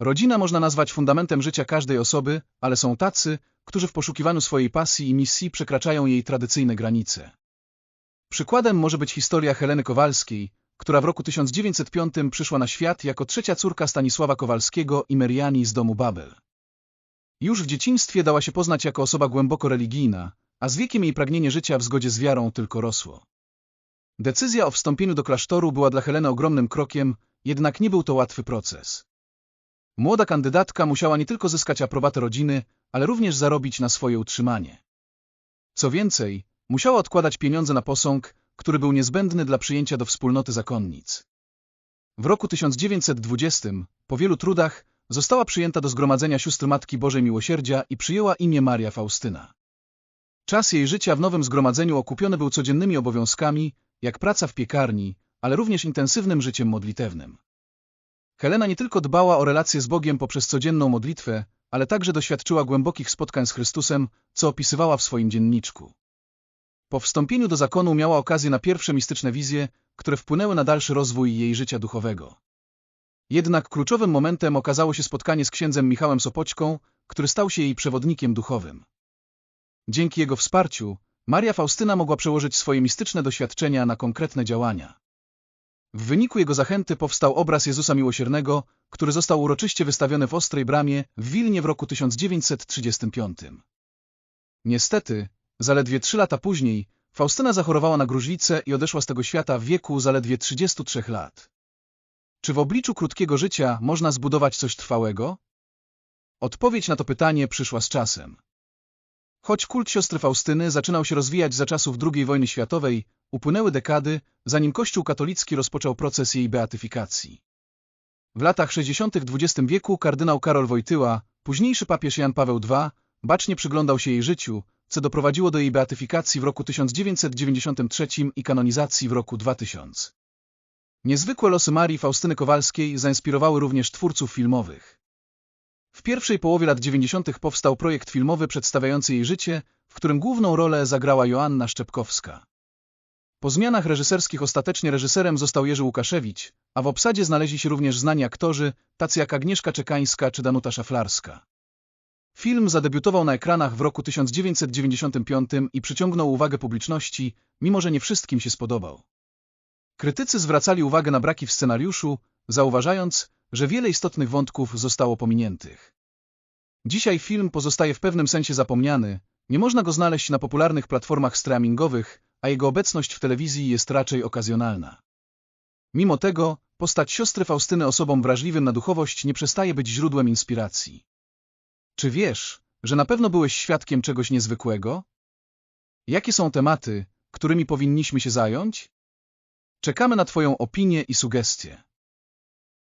Rodzina można nazwać fundamentem życia każdej osoby, ale są tacy, którzy w poszukiwaniu swojej pasji i misji przekraczają jej tradycyjne granice. Przykładem może być historia Heleny Kowalskiej, która w roku 1905 przyszła na świat jako trzecia córka Stanisława Kowalskiego i Meriani z domu Babel. Już w dzieciństwie dała się poznać jako osoba głęboko religijna, a z wiekiem jej pragnienie życia w zgodzie z wiarą tylko rosło. Decyzja o wstąpieniu do klasztoru była dla Heleny ogromnym krokiem, jednak nie był to łatwy proces. Młoda kandydatka musiała nie tylko zyskać aprobatę rodziny, ale również zarobić na swoje utrzymanie. Co więcej, musiała odkładać pieniądze na posąg, który był niezbędny dla przyjęcia do wspólnoty zakonnic. W roku 1920, po wielu trudach, została przyjęta do zgromadzenia sióstr Matki Bożej Miłosierdzia i przyjęła imię Maria Faustyna. Czas jej życia w nowym zgromadzeniu okupiony był codziennymi obowiązkami, jak praca w piekarni, ale również intensywnym życiem modlitewnym. Helena nie tylko dbała o relacje z Bogiem poprzez codzienną modlitwę, ale także doświadczyła głębokich spotkań z Chrystusem, co opisywała w swoim dzienniczku. Po wstąpieniu do zakonu miała okazję na pierwsze mistyczne wizje, które wpłynęły na dalszy rozwój jej życia duchowego. Jednak kluczowym momentem okazało się spotkanie z księdzem Michałem Sopoćką, który stał się jej przewodnikiem duchowym. Dzięki jego wsparciu, Maria Faustyna mogła przełożyć swoje mistyczne doświadczenia na konkretne działania. W wyniku jego zachęty powstał obraz Jezusa Miłosiernego, który został uroczyście wystawiony w Ostrej Bramie w Wilnie w roku 1935. Niestety, zaledwie trzy lata później, Faustyna zachorowała na gruźlicę i odeszła z tego świata w wieku zaledwie 33 lat. Czy w obliczu krótkiego życia można zbudować coś trwałego? Odpowiedź na to pytanie przyszła z czasem. Choć kult siostry Faustyny zaczynał się rozwijać za czasów II wojny światowej, upłynęły dekady, zanim Kościół katolicki rozpoczął proces jej beatyfikacji. W latach 60. XX wieku kardynał Karol Wojtyła, późniejszy papież Jan Paweł II, bacznie przyglądał się jej życiu, co doprowadziło do jej beatyfikacji w roku 1993 i kanonizacji w roku 2000. Niezwykłe losy Marii Faustyny Kowalskiej zainspirowały również twórców filmowych. W pierwszej połowie lat 90. powstał projekt filmowy przedstawiający jej życie, w którym główną rolę zagrała Joanna Szczepkowska. Po zmianach reżyserskich ostatecznie reżyserem został Jerzy Łukaszewicz, a w obsadzie znaleźli się również znani aktorzy, tacy jak Agnieszka Czekańska czy Danuta Szaflarska. Film zadebiutował na ekranach w roku 1995 i przyciągnął uwagę publiczności, mimo że nie wszystkim się spodobał. Krytycy zwracali uwagę na braki w scenariuszu, zauważając, że wiele istotnych wątków zostało pominiętych. Dzisiaj film pozostaje w pewnym sensie zapomniany, nie można go znaleźć na popularnych platformach streamingowych, a jego obecność w telewizji jest raczej okazjonalna. Mimo tego, postać siostry Faustyny osobą wrażliwym na duchowość nie przestaje być źródłem inspiracji. Czy wiesz, że na pewno byłeś świadkiem czegoś niezwykłego? Jakie są tematy, którymi powinniśmy się zająć? Czekamy na Twoją opinię i sugestie.